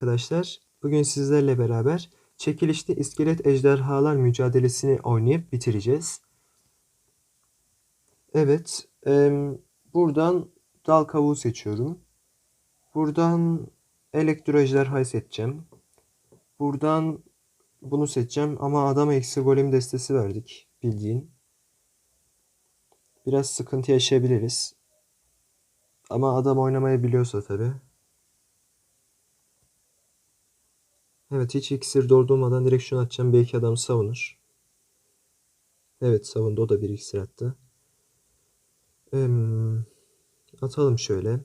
arkadaşlar. Bugün sizlerle beraber çekilişte iskelet ejderhalar mücadelesini oynayıp bitireceğiz. Evet, em, buradan dal kavuğu seçiyorum. Buradan elektro ejderhayı seçeceğim. Buradan bunu seçeceğim ama adama eksi golem destesi verdik bildiğin. Biraz sıkıntı yaşayabiliriz. Ama adam oynamayı biliyorsa tabii. Evet hiç iksir doldurmadan direkt şunu atacağım. Belki adam savunur. Evet savundu. O da bir iksir attı. Em, atalım şöyle.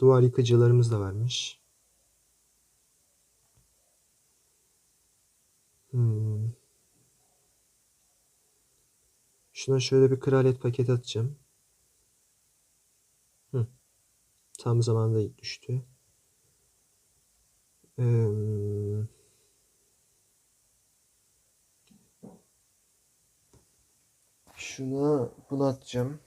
Duvar yıkıcılarımız da varmış. Hmm. Şuna şöyle bir kraliyet paket atacağım. Hı. Tam zamanda düştü. Em, Şuna bunu atacağım.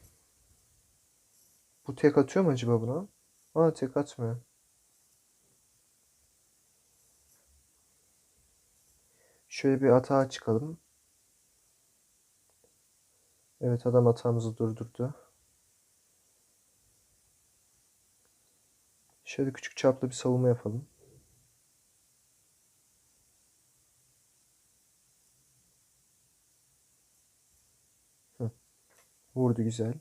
Bu tek atıyor mu acaba buna? Aa tek atmıyor. Şöyle bir atağa çıkalım. Evet adam atağımızı durdurdu. Şöyle küçük çaplı bir savunma yapalım. Vurdu güzel.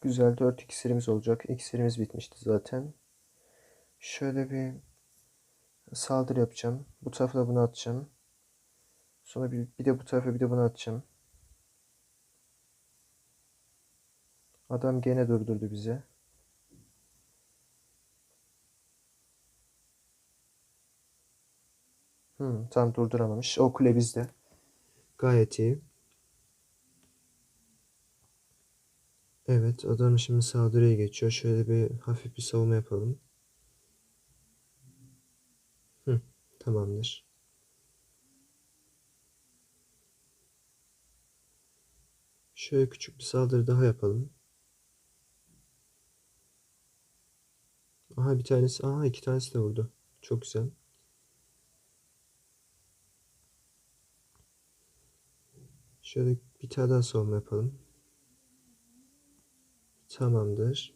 Güzel 4 iksirimiz olacak. İksirimiz bitmişti zaten. Şöyle bir saldırı yapacağım. Bu tarafa bunu atacağım. Sonra bir, bir de bu tarafa bir de bunu atacağım. Adam gene durdurdu bizi. Hmm, tam durduramamış. O kule bizde. Gayet iyi. Evet, adam şimdi saldırıya geçiyor. Şöyle bir hafif bir savunma yapalım. Hı, tamamdır. Şöyle küçük bir saldırı daha yapalım. Aha bir tanesi, aha iki tanesi de vurdu. Çok güzel. Şöyle bir tane daha savunma yapalım. Tamamdır.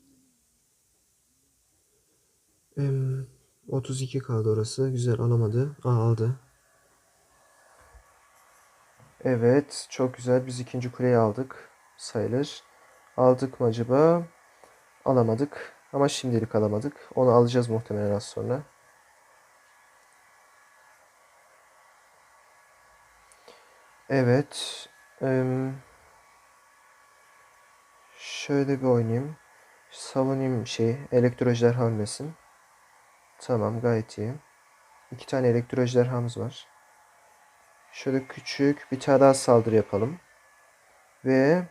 Em, 32 kaldı orası. Güzel alamadı. Aa, aldı. Evet, çok güzel. Biz ikinci kuleyi aldık. Sayılır. Aldık mı acaba? Alamadık. Ama şimdilik alamadık. Onu alacağız muhtemelen az sonra. Evet. şöyle bir oynayayım. Savunayım şey. Elektro ejderha ölmesin. Tamam gayet iyi. İki tane elektro ejderhamız var. Şöyle küçük bir tane daha saldırı yapalım. Ve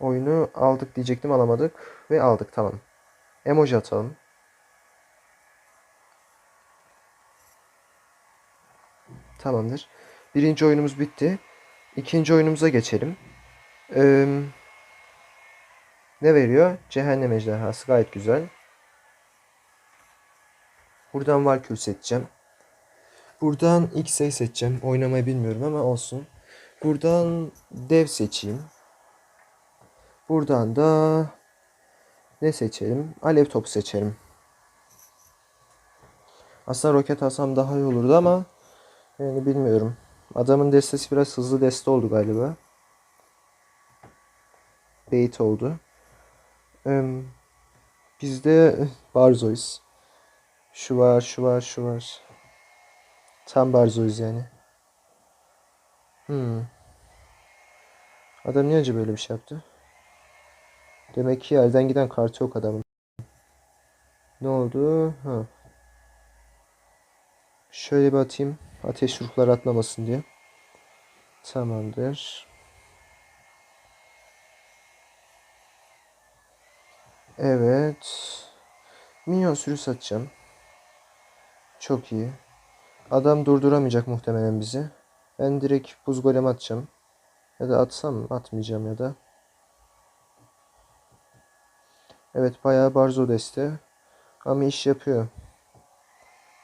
oyunu aldık diyecektim alamadık. Ve aldık tamam. Emoji atalım. Tamamdır. Birinci oyunumuz bitti. İkinci oyunumuza geçelim. Ee, ne veriyor? Cehennem ejderhası gayet güzel. Buradan Valkür seçeceğim. Buradan X'e seçeceğim. Oynamayı bilmiyorum ama olsun. Buradan dev seçeyim. Buradan da ne seçelim? Alev topu seçelim. Aslında roket alsam daha iyi olurdu ama yani bilmiyorum. Adamın destesi biraz hızlı deste oldu galiba. Bait oldu. Ee, bizde Barzois. Şu var, şu var, şu var. Tam Barzois yani. Hmm. Adam niye acaba böyle bir şey yaptı? Demek ki elden giden kartı yok adamın. Ne oldu? Ha. Şöyle bir atayım. Ateş ruhlar atlamasın diye. Tamamdır. Evet. Minyon sürüsü atacağım. Çok iyi. Adam durduramayacak muhtemelen bizi. Ben direkt buz golem atacağım. Ya da atsam? Atmayacağım ya da. Evet bayağı barzo deste. Ama iş yapıyor.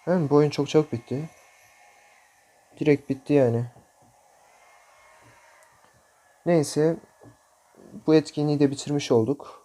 Yani bu oyun çok çabuk bitti. Direkt bitti yani. Neyse. Bu etkinliği de bitirmiş olduk.